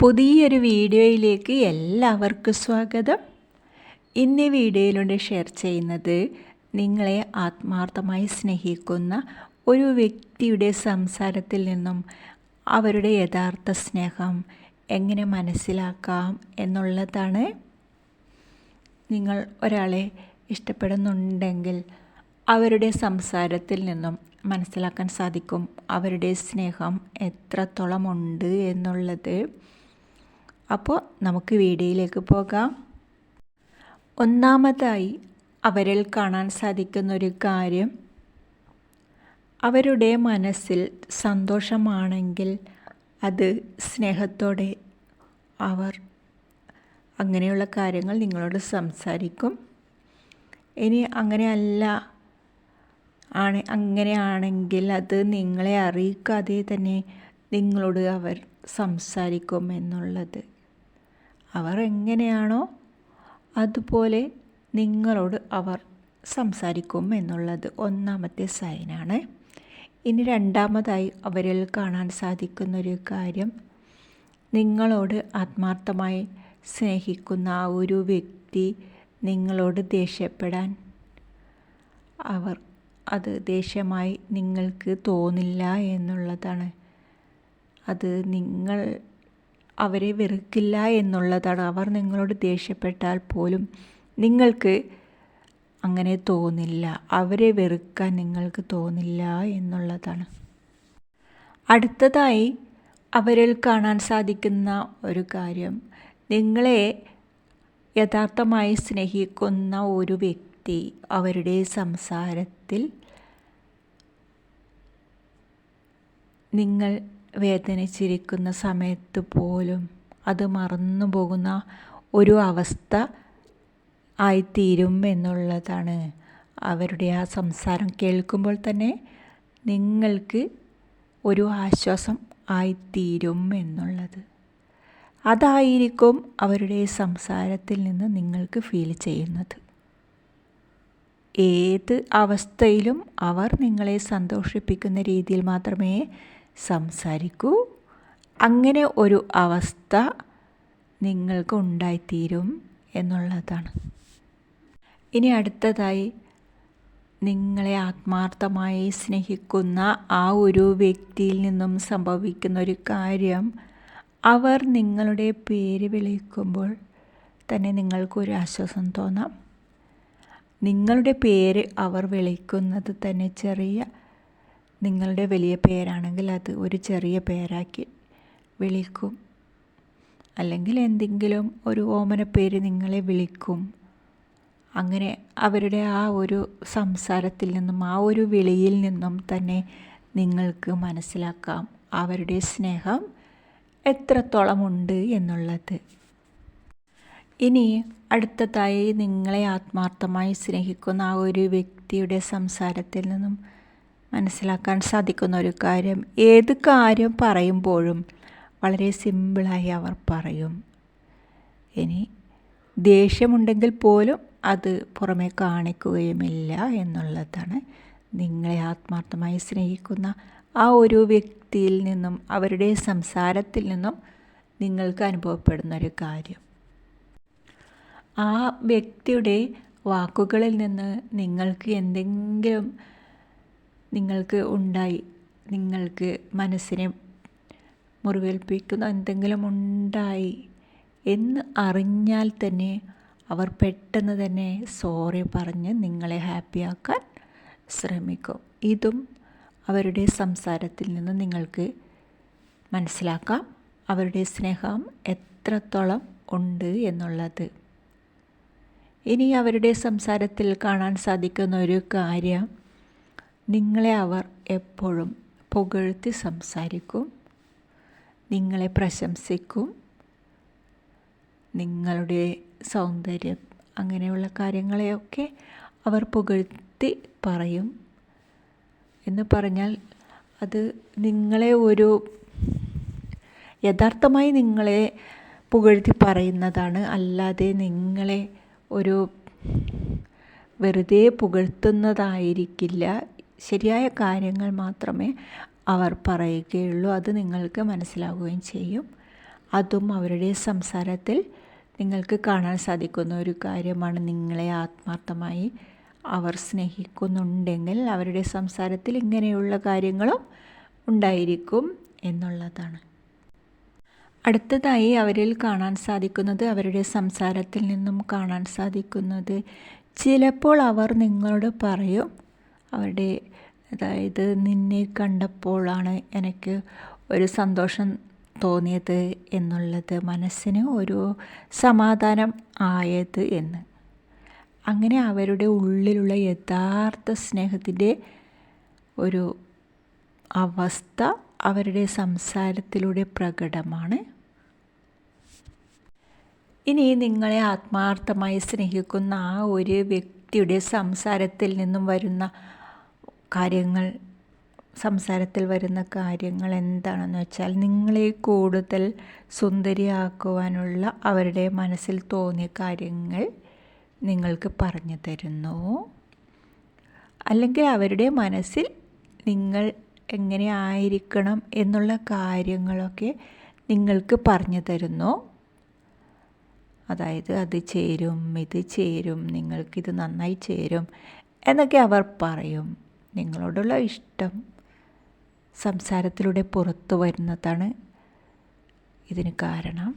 പുതിയൊരു വീഡിയോയിലേക്ക് എല്ലാവർക്കും സ്വാഗതം. ഇന്ന് വീഡിയോയിലൂടെ ഷെയർ ചെയ്യുന്നത് നിങ്ങളെ ആത്മാർത്ഥമായി സ്നേഹിക്കുന്ന ഒരു വ്യക്തിയുടെ സംസാരത്തിൽ നിന്നും അവരുടെ യഥാർത്ഥ സ്നേഹം എങ്ങനെ മനസ്സിലാക്കാം എന്നുള്ളതാണ്. നിങ്ങൾ ഒരാളെ ഇഷ്ടപ്പെടുന്നുണ്ടെങ്കിൽ അവരുടെ സംസാരത്തിൽ നിന്നും മനസ്സിലാക്കാൻ സാധിക്കും അവരുടെ സ്നേഹം എത്രത്തോളമുണ്ട് എന്നുള്ളത്. അപ്പോൾ നമുക്ക് വീഡിയോയിലേക്ക് പോകാം. ഒന്നാമതായി അവരിൽ കാണാൻ സാധിക്കുന്ന ഒരു കാര്യം അവരുടെ മനസ്സിൽ സന്തോഷമാണെങ്കിൽ അത് സ്നേഹത്തോടെ അവർ അങ്ങനെയുള്ള കാര്യങ്ങൾ നിങ്ങളോട് സംസാരിക്കും. ഇനി അങ്ങനെയല്ല ആണ് അങ്ങനെയാണെങ്കിൽ അത് നിങ്ങളെ അറിയിക്കാതെ തന്നെ നിങ്ങളോട് അവർ സംസാരിക്കും എന്നുള്ളത്. അവർ എങ്ങനെയാണോ അതുപോലെ നിങ്ങളോട് അവർ സംസാരിക്കും എന്നുള്ളത് ഒന്നാമത്തെ സൈനാണ്. ഇനി രണ്ടാമതായി അവരിൽ കാണാൻ സാധിക്കുന്നൊരു കാര്യം നിങ്ങളോട് ആത്മാർത്ഥമായി സ്നേഹിക്കുന്ന ആ ഒരു വ്യക്തി നിങ്ങളോട് ദേഷ്യപ്പെടാൻ അവർ അത് ദേഷ്യമായി നിങ്ങൾക്ക് തോന്നില്ല എന്നുള്ളതാണ്. അത് നിങ്ങൾ അവരെ വെറുക്കില്ല എന്നുള്ളതാണ്. അവർ നിങ്ങളോട് ദേഷ്യപ്പെട്ടാൽ പോലും നിങ്ങൾക്ക് അങ്ങനെ തോന്നില്ല. അവരെ വെറുക്കാൻ നിങ്ങൾക്ക് തോന്നില്ല എന്നുള്ളതാണ്. അടുത്തതായി അവരിൽ കാണാൻ സാധിക്കുന്ന ഒരു കാര്യം. നിങ്ങളെ യഥാർത്ഥമായി സ്നേഹിക്കുന്ന ഒരു വ്യക്തി അവരുടെ സംസാരത്തിൽ നിങ്ങൾ വേദനിച്ചിരിക്കുന്ന സമയത്ത് പോലും അത് മറന്നു പോകുന്ന ഒരു അവസ്ഥ ആയിത്തീരും എന്നുള്ളതാണ് അവരുടെ ആ സംസാരം. കേൾക്കുമ്പോൾ തന്നെ നിങ്ങൾക്ക് ഒരു ആശ്വാസം ആയിത്തീരും എന്നുള്ളത്. അതായിരിക്കും അവരുടെ സംസാരത്തിൽ നിന്ന് നിങ്ങൾക്ക് ഫീൽ ചെയ്യുന്നത്. ഏത് അവസ്ഥയിലും അവർ നിങ്ങളെ സന്തോഷിപ്പിക്കുന്ന രീതിയിൽ മാത്രമേ സംസാരിക്കൂ. അങ്ങനെ ഒരു അവസ്ഥ നിങ്ങൾക്ക് ഉണ്ടായിത്തീരും എന്നുള്ളതാണ്. ഇനി അടുത്തതായി നിങ്ങളെ ആത്മാർത്ഥമായി സ്നേഹിക്കുന്ന ആ ഒരു വ്യക്തിയിൽ നിന്നും സംഭവിക്കുന്ന ഒരു കാര്യം അവർ നിങ്ങളുടെ പേര് വിളിക്കുമ്പോൾ തന്നെ നിങ്ങൾക്കൊരു ആശ്വാസം തോന്നാം. നിങ്ങളുടെ പേര് അവർ വിളിക്കുന്നത് തന്നെ ചെറിയ നിങ്ങളുടെ വലിയ പേരാണെങ്കിൽ അത് ഒരു ചെറിയ പേരാക്കി വിളിക്കും. അല്ലെങ്കിൽ എന്തെങ്കിലും ഒരു ഓമന പേര് നിങ്ങളെ വിളിക്കും. അങ്ങനെ അവരുടെ ആ ഒരു സംസാരത്തിൽ നിന്നും ആ ഒരു വിളിയിൽ നിന്നും തന്നെ നിങ്ങൾക്ക് മനസ്സിലാക്കാം അവരുടെ സ്നേഹം എത്രത്തോളമുണ്ട് എന്നുള്ളത്. ഇനി അടുത്തതായി നിങ്ങളെ ആത്മാർത്ഥമായി സ്നേഹിക്കുന്ന ആ ഒരു വ്യക്തിയുടെ സംസാരത്തിൽ നിന്നും മനസ്സിലാക്കാൻ സാധിക്കുന്ന ഒരു കാര്യം. ഏത് കാര്യം പറയുമ്പോഴും വളരെ സിമ്പിളായി അവർ പറയും. ഇനി ദേഷ്യമുണ്ടെങ്കിൽ പോലും അത് പുറമേ കാണിക്കുകയുമില്ല എന്നുള്ളതാണ് നിങ്ങളെ ആത്മാർത്ഥമായി സ്നേഹിക്കുന്ന ആ ഒരു വ്യക്തിയിൽ നിന്നും അവരുടെ സംസാരത്തിൽ നിന്നും നിങ്ങൾക്ക് അനുഭവപ്പെടുന്ന ഒരു കാര്യം. ആ വ്യക്തിയുടെ വാക്കുകളിൽ നിന്ന് നിങ്ങൾക്ക് എന്തെങ്കിലും നിങ്ങൾക്ക് ഉണ്ടായി. നിങ്ങൾക്ക് മനസ്സിനെ മുറിവേൽപ്പിക്കുന്ന എന്തെങ്കിലും ഉണ്ടായി എന്ന് അറിഞ്ഞാൽ തന്നെ അവർ പെട്ടെന്ന് തന്നെ സോറി പറഞ്ഞ് നിങ്ങളെ ഹാപ്പിയാക്കാൻ ശ്രമിക്കും. ഇതും അവരുടെ സംസാരത്തിൽ നിന്ന് നിങ്ങൾക്ക് മനസ്സിലാക്കാം. അവരുടെ സ്നേഹം എത്രത്തോളം ഉണ്ട് എന്നുള്ളത്. ഇനി അവരുടെ സംസാരത്തിൽ കാണാൻ സാധിക്കുന്ന ഒരു കാര്യം നിങ്ങളെ അവർ എപ്പോഴും പുകഴ്ത്തി സംസാരിക്കും. നിങ്ങളെ പ്രശംസിക്കും. നിങ്ങളുടെ സൗന്ദര്യം അങ്ങനെയുള്ള കാര്യങ്ങളെയൊക്കെ അവർ പുകഴ്ത്തി പറയും. എന്ന് പറഞ്ഞാൽ അത് നിങ്ങളെ ഒരു യഥാർത്ഥമായി നിങ്ങളെ പുകഴ്ത്തി പറയുന്നതാണ്. അല്ലാതെ നിങ്ങളെ ഒരു വെറുതെ പുകഴ്ത്തുന്നതായിരിക്കില്ല. ശരിയായ കാര്യങ്ങൾ മാത്രമേ അവർ പറയുകയുള്ളൂ. അത് നിങ്ങൾക്ക് മനസ്സിലാവുകയും ചെയ്യും. അതും അവരുടെ സംസാരത്തിൽ നിങ്ങൾക്ക് കാണാൻ സാധിക്കുന്ന ഒരു കാര്യമാണ്. നിങ്ങളെ ആത്മാർത്ഥമായി അവർ സ്നേഹിക്കുന്നുണ്ടെങ്കിൽ അവരുടെ സംസാരത്തിൽ ഇങ്ങനെയുള്ള കാര്യങ്ങളും ഉണ്ടായിരിക്കും എന്നുള്ളതാണ്. അടുത്തതായി അവരിൽ കാണാൻ സാധിക്കുന്നത് അവരുടെ സംസാരത്തിൽ നിന്നും കാണാൻ സാധിക്കുന്നത്. ചിലപ്പോൾ അവർ നിങ്ങളോട് പറയും അവരുടെ അതായത് നിന്നെ കണ്ടപ്പോഴാണ് എനിക്ക് ഒരു സന്തോഷം തോന്നിയത് എന്നുള്ളത് മനസ്സിന് ഒരു സമാധാനം ആയത് എന്ന്. അങ്ങനെ അവരുടെ ഉള്ളിലുള്ള യഥാർത്ഥ സ്നേഹത്തിന്റെ ഒരു അവസ്ഥ അവരുടെ സംസാരത്തിലൂടെ പ്രകടമാണ്. ഇനി നിങ്ങളെ ആത്മാർത്ഥമായി സ്നേഹിക്കുന്ന ആ ഒരു വ്യക്തിയുടെ സംസാരത്തിൽ നിന്നും വരുന്ന കാര്യങ്ങൾ സംസാരത്തിൽ വരുന്ന കാര്യങ്ങൾ എന്താണെന്ന് വെച്ചാൽ നിങ്ങളെ കൂടുതൽ സുന്ദരിയാക്കുവാനുള്ള അവരുടെ മനസ്സിൽ തോന്നിയ കാര്യങ്ങൾ നിങ്ങൾക്ക് പറഞ്ഞു തരുന്നു. അല്ലെങ്കിൽ അവരുടെ മനസ്സിൽ നിങ്ങൾ എങ്ങനെ ആയിരിക്കണം എന്നുള്ള കാര്യങ്ങളൊക്കെ നിങ്ങൾക്ക് പറഞ്ഞു തരുന്നു. അതായത് അത് ചേരും ഇത് ചേരും നിങ്ങൾക്കിത് നന്നായി ചേരും എന്നൊക്കെ അവർ പറയും. നിങ്ങളോടുള്ള ഇഷ്ടം സംസാരത്തിലൂടെ പുറത്തു വരുന്നതാണ് ഇതിന് കാരണം.